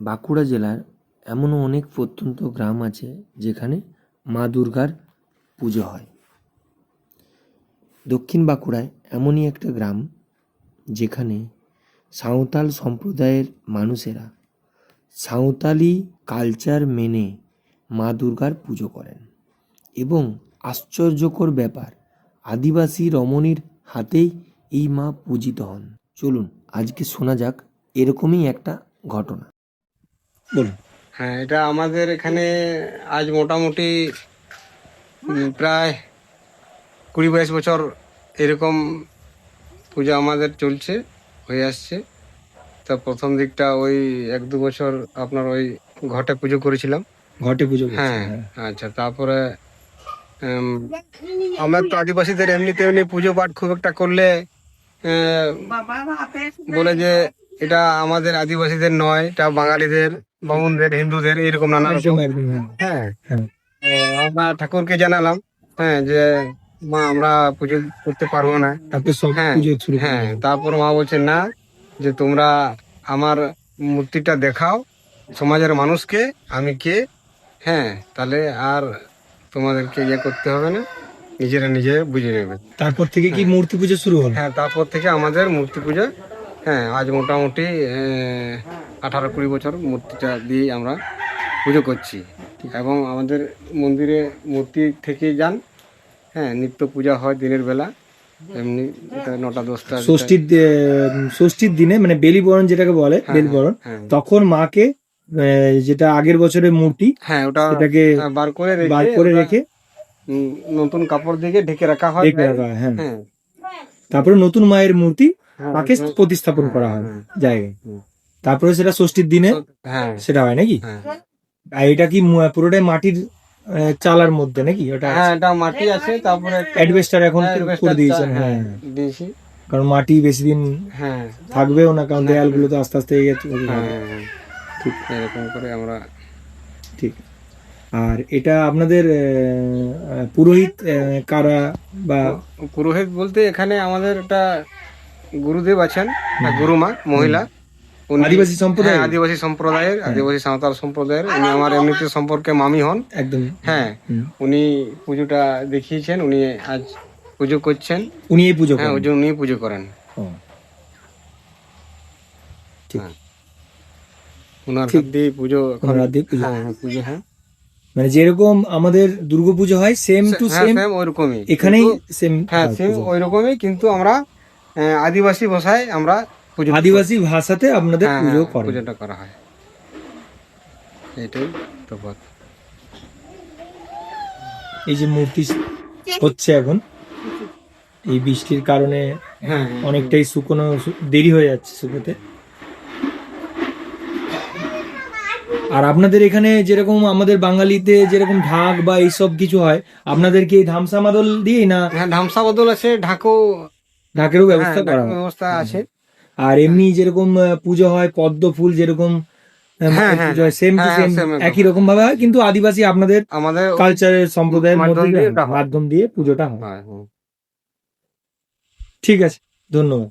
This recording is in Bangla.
বাঁকুড়া জেলার এমনও অনেক প্রত্যন্ত গ্রাম আছে যেখানে মা দুর্গার পুজো হয়। দক্ষিণ বাঁকুড়ায় এমনই একটা গ্রাম যেখানে সাঁওতাল সম্প্রদায়ের মানুষেরা সাঁওতালি কালচার মেনে মা দুর্গার পুজো করেন এবং আশ্চর্যকর ব্যাপার, আদিবাসী রমণীর হাতেই এই মা পূজিত হন। চলুন, আজকে শোনা যাক এরকমই একটা ঘটনা। বলুন। হ্যাঁ এটা আমাদের এখানে আজ মোটামুটি প্রায় কুড়ি বাইশ বছর এরকম পূজা আমাদের চলছে হয়ে আসছে। তা প্রথম দিকটা ওই এক দু বছর আপনার ওই ঘটে পুজো করেছিলাম। ঘটে পুজো হ্যাঁ আচ্ছা তারপরে আমরা তো আদিবাসীদের এমনিতে এমনি পুজো পাঠ খুব একটা করলে বলে যে এটা আমাদের আদিবাসীদের নয় এটা বাঙালিদের বামুনদের হিন্দুদের এরকম নানা রকম। হ্যাঁ। হ্যাঁ। আমরা ঠাকুরকে জানালাম হ্যাঁ যে মা আমরা পুজো করতে পারব না। তারপর হ্যাঁ হ্যাঁ তারপর মা বলছে না যে তোমরা আমার মূর্তিটা দেখাও সমাজের মানুষকে আমি কে? হ্যাঁ তাহলে আর তোমাদেরকে ইয়ে করতে হবে না নিজেরা নিজে বুঝে নেবে। তারপর থেকে কি মূর্তি পুজো শুরু হলো? হ্যাঁ তারপর থেকে আমাদের মূর্তি পুজো হ্যাঁ আজ মোটামুটি আঠারো কুড়ি বছর মূর্তিটা দিয়ে আমরা পুজো করছি। এবং আমাদের মন্দিরে মূর্তি থেকে যান হ্যাঁ নিত্য পূজা হয় দিনের বেলা এমনি নটা দশটা ষষ্ঠীর ষষ্ঠীর দিনে মানে বেলি বরণ যেটাকে বলে হ্যাঁ, বেলি বরণ হ্যাঁ। তখন মাকে যেটা আগের বছরের মূর্তি হ্যাঁ ওটা হ্যাঁ, বার করে বার করে রেখে নতুন কাপড় দিয়ে ঢেকে রাখা হয় হ্যাঁ। হ্যাঁ তারপরে নতুন মায়ের মূর্তি হ্যাঁ, মাকে প্রতিস্থাপন করা হয় হ্যাঁ, জায়গায়। তারপরে সেটা ষষ্ঠীর দিনে হ্যাঁ। সেটা হয় নাকি? হ্যাঁ। আর এটা কি পুরোটাই মাটির চালার মধ্যে নাকি? ওটা হ্যাঁ এটা মাটি আছে তারপরে অ্যাডভেস্টার এখন হ্যাঁ, করে দিয়েছেন হ্যাঁ। দিয়েছি। কারণ মাটি বেশি দিন হ্যাঁ। থাকবেও না কারণ দেয়ালগুলো তো আস্তে আস্তে হ্যাঁ। হ্যাঁ, ঠিক। এরকম করে আমরা ঠিক। আর এটা আপনাদের পুরোহিত কারা বা পুরোহিত বলতে এখানে আমাদের একটা গুরুদেব আছেন গুরুমা মহিলা। আদিবাসী সম্প্রদায় হ্যাঁ, আদিবাসী সম্প্রদায়ের আদিবাসী সাঁওতাল সম্প্রদায়ের। উনি আমার এমনিতে সম্পর্কে মামি হন। একদম। হ্যাঁ উনি পুজোটা দেখিয়েছেন উনি আজ পুজো করছেন। উনি এই পুজো হ্যাঁ উনি পুজো করেন। ঠিক। হ্যাঁ। ওনার হাত দিয়ে পুজো ওনার হাত দিয়ে পুজো। হ্যাঁ হ্যাঁ, পুজো হ্যাঁ। মানে যেরকম আমাদের দুর্গাপুজো হয় সেম টু হ্যাঁ সেম ওইরকমই। এখানেই সেম হ্যাঁ সেম ওই রকমই কিন্তু আমরা আহ, আদিবাসী ভাষায় আমরা আদিবাসী ভাষাতে আপনাদের হ্যাঁ, পুজো হ্যাঁ, করেন পুজোটা করা হয়। এটাই তফাৎ এই যে মূর্তি হচ্ছে এখন এই বৃষ্টির কারণে হ্যাঁ অনেকটাই শুকনো দেরি হয়ে যাচ্ছে শুকোতে আর আপনাদের এখানে যেরকম আমাদের বাঙালিতে যেরকম ঢাক বা এইসব কিছু হয় আপনাদের কি এই ধামসা মাদল দিয়ে না হ্যাঁ ধামসা বদল আছে ঢাকো ঢাকেরও ব্যবস্থা করা ব্যবস্থা আছে। আর এমনি যেরকম পুজো হয় পদ্ম ফুল যেরকম আহ, হ্যাঁ, হ্যাঁ, পুজো হয় সেম টু হ্যাঁ, সেম একই রকম ভাবে হয় কিন্তু আদিবাসী আপনাদের আমাদের কালচারের সম্প্রদায়ের মাধ্যম মধ্যে দিয়ে মাধ্যম দিয়ে পুজোটা হয়। হ্যাঁ, ঠিক আছে ধন্যবাদ।